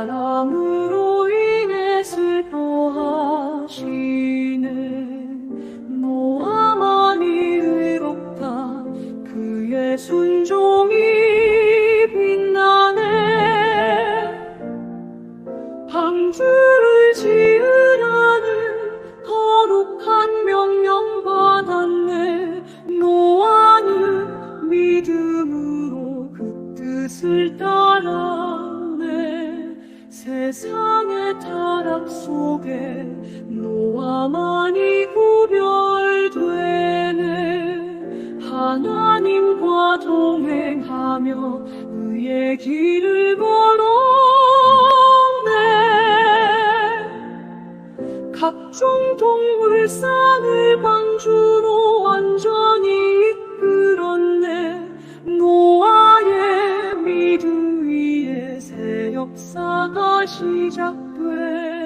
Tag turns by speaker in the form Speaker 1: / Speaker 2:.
Speaker 1: 사랑으로 인해 슬퍼하시는 노아만이 의롭다. 그의 순종이 빛나네. 방주를 지으라는 거룩한 명령 받았네. 노아는 믿음으로 그 뜻을 따라네 세상의 타락 속에 노아만이 구별되네. 하나님과 동행하며 의의 길을 걸었네. 각종 동물상을 방주로 역사가 시작돼